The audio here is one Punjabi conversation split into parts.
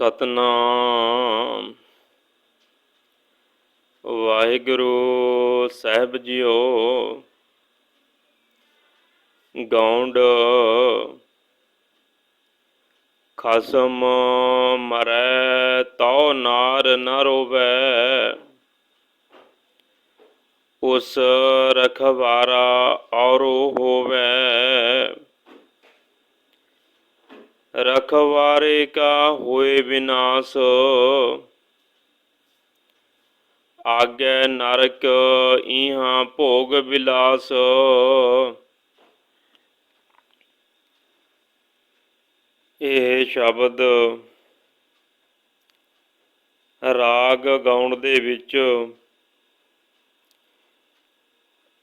ਸਤਨਾਮ। ਵਾਹਿਗੁਰੂ ਸਾਹਿਬ ਜੀਓ, ਗੌਂਡ ਖਸਮ ਮਰੈ, ਤਉ ਨਾਰ ਨ ਰੋਵੈ। ਉਸ ਰਖਵਾਰਾ ਔਰੋ ਹੋਵੈ। ਰਖਵਾਰੇ ਕਾ ਹੋਏ ਵਿਨਾਸ਼। ਆਗੇ ਨਰਕ ਇਹਾਂ ਭੋਗ ਵਿਲਾਸ ਇਹ ਸ਼ਬਦ ਰਾਗ ਗਾਉਣ ਦੇ ਵਿੱਚ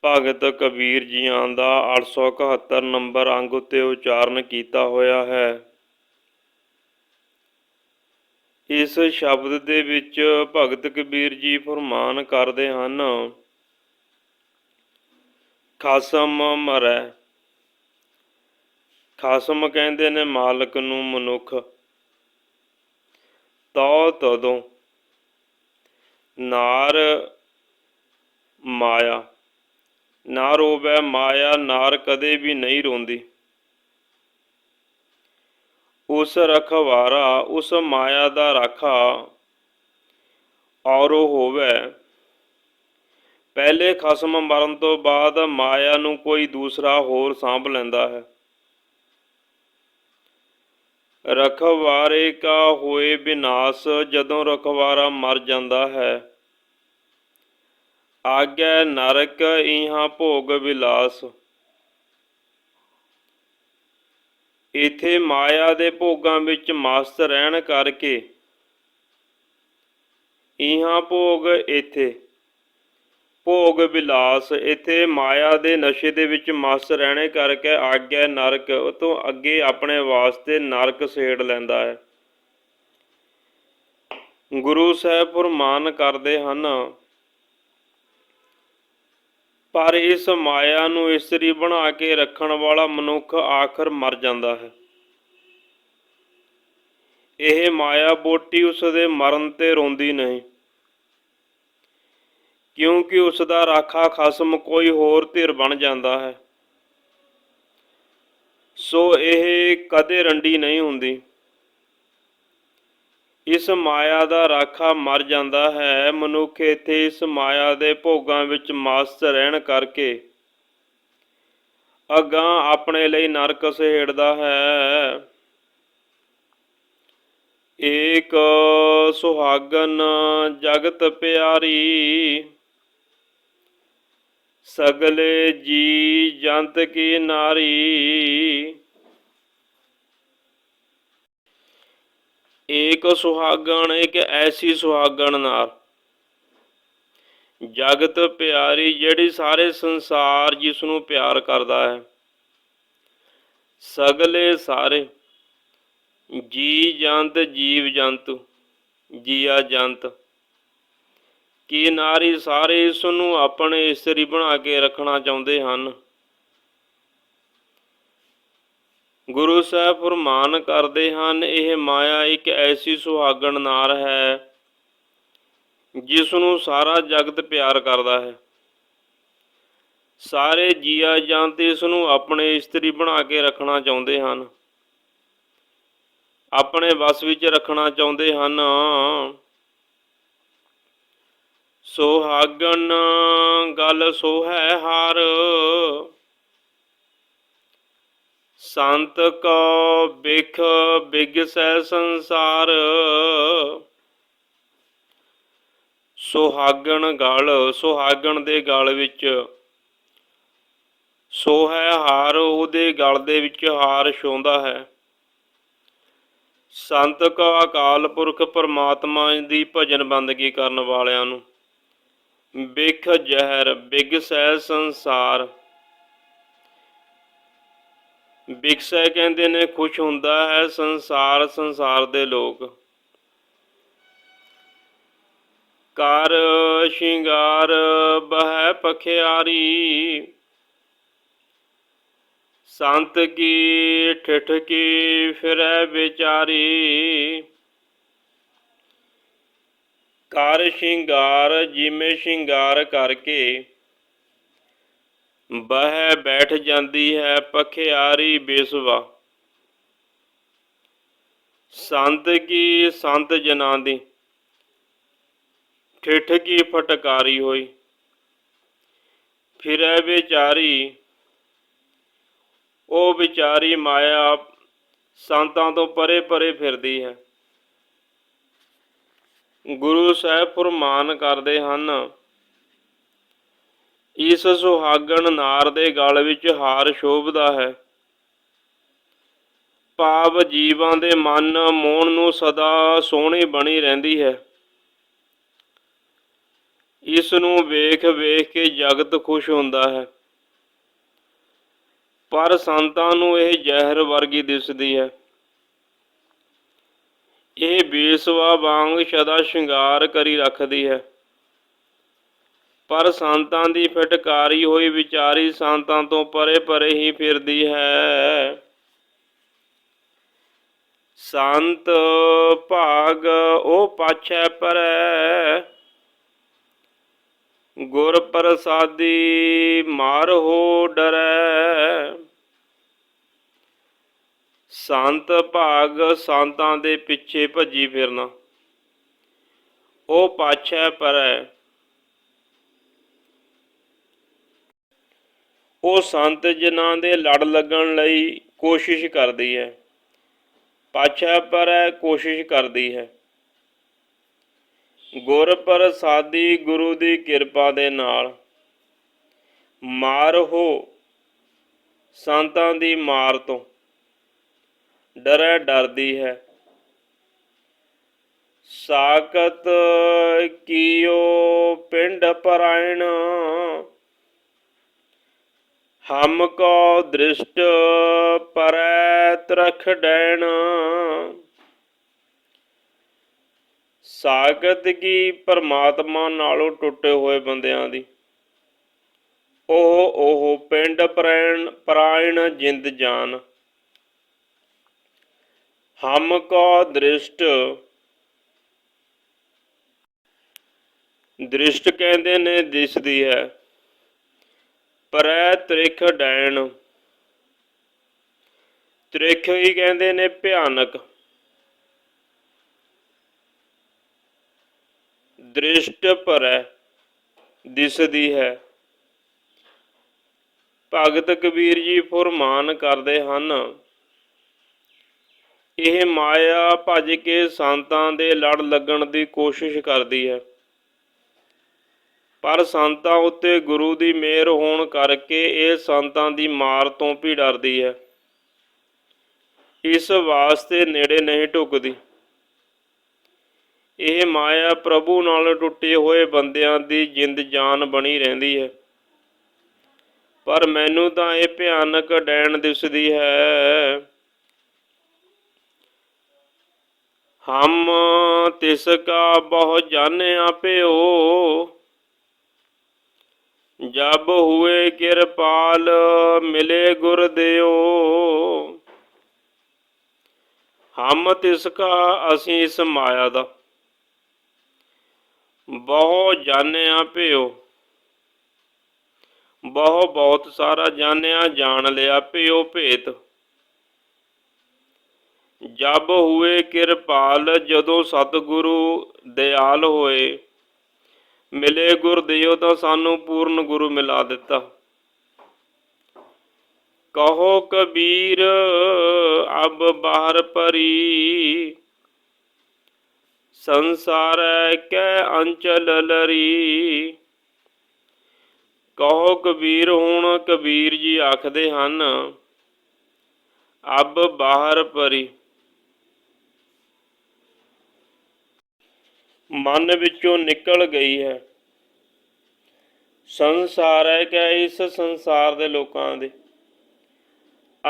ਭਗਤ ਕਬੀਰ ਜੀਆਂ ਦਾ 871 ਨੰਬਰ ਅੰਗ ਉੱਤੇ ਉਚਾਰਨ ਕੀਤਾ ਹੋਇਆ ਹੈ। ਇਸ ਸ਼ਬਦ ਦੇ ਵਿੱਚ ਭਗਤ ਕਬੀਰ ਜੀ ਫਰਮਾਨ ਕਰਦੇ ਹਨ, ਖਸਮ ਮਰੈ। ਖਸਮ ਕਹਿੰਦੇ ਨੇ ਮਾਲਕ ਨੂੰ ਮਨੁੱਖ। ਤੋ ਤਦੋਂ ਨਾਰ ਮਾਇਆ। ਨਾ ਰੋਵੈ ਮਾਇਆ, ਨਾਰ ਕਦੇ ਵੀ ਨਹੀਂ ਰੋਂਦੀ। ਉਸ ਰਖਵਾਰਾ, ਉਸ ਮਾਇਆ ਦਾ ਰਾਖਾ ਔਰੋ ਹੋਵੇ। ਪਹਿਲੇ ਖਸਮ ਮਰਨ ਤੋਂ ਬਾਅਦ ਮਾਇਆ ਨੂੰ ਕੋਈ ਦੂਸਰਾ ਹੋਰ ਸਾਂਭ ਲੈਂਦਾ ਹੈ। ਰਖਵਾਰੇ ਕਾ ਹੋਏ ਵਿਨਾਸ਼ ਜਦੋਂ ਰਖਵਾਰਾ ਮਰ ਜਾਂਦਾ ਹੈ। ਆਗੇ ਨਰਕ, ਇਹਾਂ ਭੋਗ ਵਿਲਾਸ। ਇਥੇ ਮਾਇਆ ਦੇ ਭੋਗਾਂ ਵਿੱਚ ਮਸਤ ਰਹਿਣ ਕਰਕੇ ਇਹਾਂ ਭੋਗ ਇਥੇ, ਭੋਗ ਵਿਲਾਸ ਇਥੇ ਮਾਇਆ ਦੇ ਨਸ਼ੇ ਦੇ ਵਿੱਚ ਮਸਤ ਰਹਿਣੇ ਕਰਕੇ ਆਗਿਆ ਨਰਕ, ਉਹ ਤੋਂ ਅੱਗੇ ਆਪਣੇ ਵਾਸਤੇ ਨਰਕ ਸੇੜ ਲੈਂਦਾ ਹੈ। ਗੁਰੂ ਸਾਹਿਬ ਫਰਮਾਨ ਕਰਦੇ ਹਨ ਪਰ ਇਸ ਮਾਇਆ ਨੂੰ ਇਸਤਰੀ ਬਣਾ ਕੇ ਰੱਖਣ ਵਾਲਾ ਮਨੁੱਖ ਆਖਰ ਮਰ ਜਾਂਦਾ ਹੈ। ਇਹ ਮਾਇਆ ਬੋਟੀ ਉਸ ਦੇ ਮਰਨ ਤੇ ਰੋਂਦੀ ਨਹੀਂ। ਕਿਉਂਕਿ ਉਸ ਦਾ ਰਾਖਾ ਖਸਮ ਕੋਈ ਹੋਰ ਧਿਰ ਬਣ ਜਾਂਦਾ ਹੈ। ਸੋ ਇਹ ਕਦੇ ਰੰਡੀ ਨਹੀਂ ਹੁੰਦੀ। ਇਸ ਮਾਇਆ ਦਾ ਰਾਖਾ ਮਰ ਜਾਂਦਾ ਹੈ। ਮਨੁੱਖ ਇਥੇ ਇਸ ਮਾਇਆ ਦੇ ਭੋਗਾਂ ਵਿੱਚ ਮਸਤ ਰਹਿਣ ਕਰਕੇ ਅਗਾਂ ਆਪਣੇ ਲਈ ਨਰਕ ਸਹੇੜਦਾ ਹੈ। ਏਕ ਸੁਹਾਗਨ ਜਗਤ ਪਿਆਰੀ, ਸਗਲੇ ਜੀ ਜੰਤ ਕੀ ਨਾਰੀ। ਏਕ ਸੁਹਾਗਣ, ਇੱਕ ਐਸੀ ਸੁਹਾਗਣ ਨਾਲ। ਜਗਤ ਪਿਆਰੀ, ਜਿਹੜੀ ਸਾਰੇ ਸੰਸਾਰ ਜਿਸ ਨੂੰ ਪਿਆਰ ਕਰਦਾ ਹੈ। ਸਗਲੇ ਸਾਰੇ, ਜੀ ਜੰਤ, ਜੀਵ ਜੰਤੂ, ਜੀਆ ਜੰਤ। ਕੀ ਨਾਰੀ ਸਾਰੇ ਇਸ ਨੂੰ ਆਪਣੇ ਇਸਤਰੀ ਬਣਾ ਕੇ ਰੱਖਣਾ ਚਾਹੁੰਦੇ ਹਨ? ਗੁਰੂ ਸਾਹਿਬ ਫਰਮਾਨ ਕਰਦੇ ਹਨ, ਇਹ ਮਾਇਆ ਇੱਕ ਐਸੀ ਸੁਹਾਗਣ ਨਾਰ ਹੈ ਜਿਸ ਨੂੰ ਸਾਰਾ ਜਗਤ ਪਿਆਰ ਕਰਦਾ ਹੈ। ਸਾਰੇ ਜੀਆ ਜੰਤ ਇਸ ਨੂੰ ਆਪਣੇ ਇਸਤਰੀ ਬਣਾ ਕੇ ਰੱਖਣਾ ਚਾਹੁੰਦੇ ਹਨ। ਆਪਣੇ ਵਸ ਵਿੱਚ ਰੱਖਣਾ ਚਾਹੁੰਦੇ ਹਨ। ਸੁਹਾਗਣ ਗੱਲ ਸੋ ਹੈ ਹਾਰ। ਸੰਤ ਕੋ ਬਿਖ ਸਹਿ ਸੰਸਾਰ। ਸੁਹਾਗਣ ਗਲ, ਸੁਹਾਗਣ ਦੇ ਗਲ ਵਿੱਚ। ਸੋ ਹੈ ਹਾਰ ਉਹਦੇ ਗਲ ਦੇ ਵਿੱਚ ਹਾਰ ਛੋਂਦਾ ਹੈ। ਸੰਤ ਕੋ ਅਕਾਲ ਪੁਰਖ ਪਰਮਾਤਮਾ ਦੀ ਭਜਨ ਬੰਦਗੀ ਕਰਨ ਵਾਲਿਆਂ ਨੂੰ। ਬਿਖ ਜ਼ਹਿਰ ਬਿਗਸੈ ਸੰਸਾਰ। ਵਿਕਸੈ ਕਹਿੰਦੇ ਨੇ, ਖੁਸ਼ ਹੁੰਦਾ ਹੈ ਸੰਸਾਰ ਸੰਸਾਰ ਦੇ ਲੋਕ। ਕਰ ਸ਼ਿੰਗਾਰ ਬਹਿ ਪਖਿਆਰੀ, ਸੰਤ ਕੀ ਠਿਠ ਕੀ ਫਿਰੈ ਵਿਚਾਰੀ। ਕਰ ਸ਼ਿੰਗਾਰ ਜਿਵੇਂ ਸ਼ਿੰਗਾਰ ਕਰਕੇ ਬਹਿ ਬੈਠ ਜਾਂਦੀ ਹੈ ਪਖਿਆਰੀ ਬੇਸਵਾ। ਸੰਤ ਕੀ ਸੰਤ ਜਨਾਂ ਦੀ ਠਿਠ ਕੀ ਫਟਕਾਰੀ ਹੋਈ? ਫਿਰੈ ਵਿਚਾਰੀ, ਉਹ ਵਿਚਾਰੀ ਮਾਇਆ ਸੰਤਾਂ ਤੋਂ ਪਰੇ ਪਰੇ ਫਿਰਦੀ ਹੈ। ਗੁਰੂ ਸਾਹਿਬ ਫਰਮਾਨ ਕਰਦੇ ਹਨ ਇਸ ਸੁਹਾਗਣ ਨਾਰ ਦੇ ਗਲ ਵਿੱਚ ਹਾਰ ਸ਼ੋਭਦਾ ਹੈ। ਭਾਵ ਜੀਵਾਂ ਦੇ ਮਨ ਮੋਹਣ ਨੂੰ ਸਦਾ ਸੋਹਣੀ ਬਣੀ ਰਹਿੰਦੀ ਹੈ। ਇਸ ਨੂੰ ਵੇਖ ਵੇਖ ਕੇ ਜਗਤ ਖੁਸ਼ ਹੁੰਦਾ ਹੈ। ਪਰ ਸੰਤਾਂ ਨੂੰ ਇਹ ਜ਼ਹਿਰ ਵਰਗੀ ਦਿਸਦੀ ਹੈ। ਇਹ ਬੇਸਵਾ ਵਾਂਗ ਸਦਾ ਸ਼ਿੰਗਾਰ ਕਰੀ ਰੱਖਦੀ ਹੈ। ਪਰ ਸੰਤਾਂ ਦੀ ਫਟਕਾਰੀ ਹੋਈ ਵਿਚਾਰੀ ਸੰਤਾਂ ਤੋਂ ਪਰੇ ਪਰੇ ਹੀ ਫਿਰਦੀ ਹੈ। ਸੰਤ ਭਾਗ ਉਹ ਪਾਛੈ ਪਰੈ। ਗੁਰ ਪ੍ਰਸਾਦੀ ਮਾਰਹੋ ਡਰੈ। ਸੰਤ ਭਾਗ ਸੰਤਾਂ ਦੇ ਪਿੱਛੇ ਭੱਜੀ ਫਿਰਨਾ। ਉਹ ਪਾਛੈ ਪਰੈ। ਉਹ ਸੰਤ ਜਨਾਂ ਦੇ ਲੜ ਲੱਗਣ ਲਈ ਕੋਸ਼ਿਸ਼ ਕਰਦੀ ਹੈ। ਪਾਛੈ ਪਰੈ ਕੋਸ਼ਿਸ਼ ਕਰਦੀ ਹੈ। ਗੁਰ ਪ੍ਰਸਾਦੀ ਗੁਰੂ ਦੀ ਕਿਰਪਾ ਦੇ ਨਾਲ ਮਾਰ ਹੋ ਸੰਤਾਂ ਦੀ ਮਾਰ ਤੋਂ ਡਰੈ ਡਰਦੀ ਹੈ। ਸਾਕਤ ਕੀਓ ਪਿੰਡ ਪਰਾਇਣ ਹਮ ਕੋ ਦ੍ਰਿਸ਼ਟ ਪਰੈ ਤਰਖ ਡੈਣ। ਸਾਗਤ ਕੀ ਪਰਮਾਤਮਾ ਨਾਲੋਂ ਟੁੱਟੇ ਹੋਏ ਬੰਦਿਆਂ ਦੀ। ਉਹ ਉਹ ਪਿੰਡ ਪ੍ਰੈਣ ਪ੍ਰਾਇਣ ਜਿੰਦ ਜਾਨ। ਹਮ ਕੋ ਦ੍ਰਿਸ਼ਟ ਦ੍ਰਿਸ਼ਟ ਕਹਿੰਦੇ ਨੇ ਦਿਸਦੀ ਹੈ। ਪਰੈ ਤ੍ਰਿਖ ਡੈਣ। ਤ੍ਰਿਖ ਹੀ ਕਹਿੰਦੇ ਨੇ ਭਿਆਨਕ। ਦ੍ਰਿਸ਼ਟ ਭਰੈ ਦਿਸਦੀ ਹੈ। ਭਗਤ ਕਬੀਰ ਜੀ ਫਰਮਾਨ ਕਰਦੇ ਹਨ, ਇਹ ਮਾਇਆ ਭਜ ਕੇ ਸੰਤਾਂ ਦੇ ਲੜ ਲੱਗਣ ਦੀ ਕੋਸ਼ਿਸ਼ ਕਰਦੀ ਹੈ। ਪਰ ਸੰਤਾਂ ਉੱਤੇ ਗੁਰੂ ਦੀ ਮਿਹਰ ਹੋਣ ਕਰਕੇ ਇਹ ਸੰਤਾਂ ਦੀ ਮਾਰ ਤੋਂ ਵੀ ਡਰਦੀ ਹੈ। ਇਸ ਵਾਸਤੇ ਨੇੜੇ ਨਹੀਂ ਢੁਕਦੀ। ਇਹ ਮਾਇਆ ਪ੍ਰਭੂ ਨਾਲ ਟੁੱਟੇ ਹੋਏ ਬੰਦਿਆਂ ਦੀ ਜਿੰਦ ਜਾਨ ਬਣੀ ਰਹਿੰਦੀ ਹੈ। ਪਰ ਮੈਨੂੰ ਤਾਂ ਇਹ ਭਿਆਨਕ ਡੈਣ ਦਿਸਦੀ ਹੈ। ਹਮ ਤਿਸ ਕਾ ਬਹੁ ਜਾਣਿਆ ਪਿਓ ਜਬ ਹੋਏ ਕਿਰਪਾਲ ਮਿਲੇ ਗੁਰ ਦਿਓ। ਹਮ ਤਿਸ ਕਾ ਅਸੀਂ ਇਸ ਮਾਇਆ ਦਾ। ਬਹੁ ਜਾਣਿਆ ਪਿਓ ਬਹੁ ਬਹੁਤ ਸਾਰਾ ਜਾਣਿਆ, ਜਾਣ ਲਿਆ ਪਿਓ ਭੇਤ। ਜਬ ਹੋਏ ਕਿਰਪਾਲ ਜਦੋਂ ਸਤਿਗੁਰੂ ਦਿਆਲ ਹੋਏ ਮਿਲੇ ਗੁਰਦੇਵ ਤਾਂ ਸਾਨੂੰ ਪੂਰਨ ਗੁਰੂ ਮਿਲਾ ਦਿੱਤਾ। ਕਹੋ ਕਬੀਰ, ਅਬ ਬਾਹਰ ਪਰੀ। ਸੰਸਾਰ ਕੈ ਅੰਚਲ ਲਰੀ। ਕਹੋ ਕਬੀਰ ਹੁਣ ਕਬੀਰ ਜੀ ਆਖਦੇ ਹਨ, ਅਬ ਬਾਹਰ ਪਰੀ। ਮਨ ਵਿੱਚੋਂ ਨਿਕਲ ਗਈ ਹੈ। ਸੰਸਾਰ ਹੈ ਕਿ ਇਸ ਸੰਸਾਰ ਦੇ ਲੋਕਾਂ ਦੇ।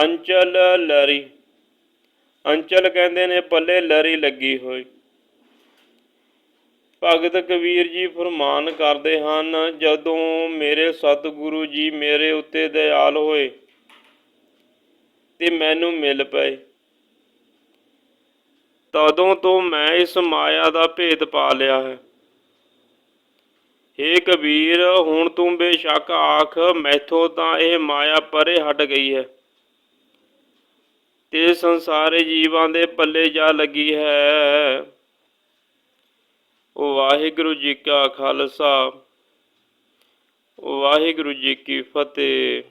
ਅੰਚਲ ਲਰੀ। ਅੰਚਲ ਕਹਿੰਦੇ ਨੇ ਪੱਲੇ ਲਰੀ ਲੱਗੀ ਹੋਈ। ਭਗਤ ਕਬੀਰ ਜੀ ਫਰਮਾਨ ਕਰਦੇ ਹਨ, ਜਦੋਂ ਮੇਰੇ ਸਤਿਗੁਰੂ ਜੀ ਮੇਰੇ ਉੱਤੇ ਦਇਆਲ ਹੋਏ, ਤੇ ਮੈਨੂੰ ਮਿਲ ਪਏ। ਤਦੋਂ ਤੋਂ ਮੈਂ ਇਸ ਮਾਇਆ ਦਾ ਭੇਦ ਪਾ ਲਿਆ ਹੈ। ਹੇ ਕਬੀਰ, ਹੁਣ ਤੂੰ ਬੇਸ਼ੱਕ ਆਖ, ਮੈਥੋਂ ਤਾਂ ਇਹ ਮਾਇਆ ਪਰੇ ਹਟ ਗਈ ਹੈ। ਤੇ ਸੰਸਾਰੇ ਜੀਵਾਂ ਦੇ ਪੱਲੇ ਜਾ ਲੱਗੀ ਹੈ। ਵਾਹਿਗੁਰੂ ਜੀ ਕਾ ਖਾਲਸਾ ਵਾਹਿਗੁਰੂ ਜੀ ਕੀ ਫਤਿਹ।